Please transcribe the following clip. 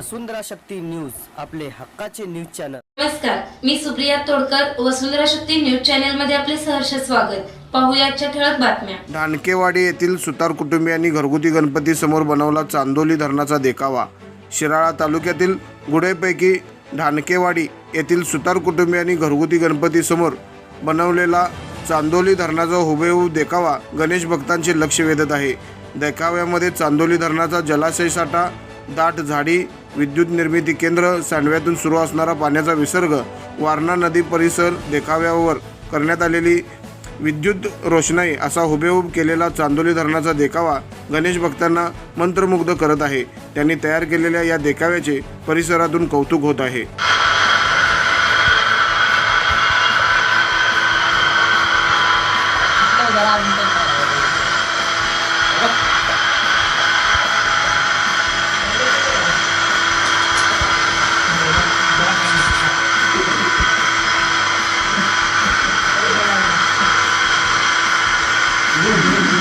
वसुंधरा Shakti news आपले हक्काचे news channel. नमस्कार मी सुप्रिया तोडकर वसुंधरा शक्ती न्यूज चॅनलमध्ये आपले सहर्ष स्वागत. पाहूया आजच्या ठळक बातम्या. धानकेवाडी येथील सुतार कुटुंबियांनी घरगुती गणपती समोर बनवला चांदोली धरणाचा देखावा. शिराळा तालुक्यातील गुडेपैकी ढानकेवाडी येथील सुतार कुटुंबियांनी घरगुती गणपती समोर बनवलेला चांदोली धरणाचा हुबेहूब देखावा गणेश भक्तांचे लक्ष वेधत आहे. देखाव्यामध्ये चांदोली धरणाचा जलाशय साठा दाट झाडी विद्युत निर्मिती केंद्र सांडव्यातून सुरू असणारा पाण्याचा विसर्ग वारणा नदी परिसर देखाव्यावर करण्यात आलेली विद्युत रोषणाई असा हुबेहूब केलेला चांदोली धरणाचा देखावा गणेश भक्तांना मंत्रमुग्ध करत आहे. त्यांनी तयार केलेल्या या देखाव्याचे परिसरातून कौतुक होत आहे.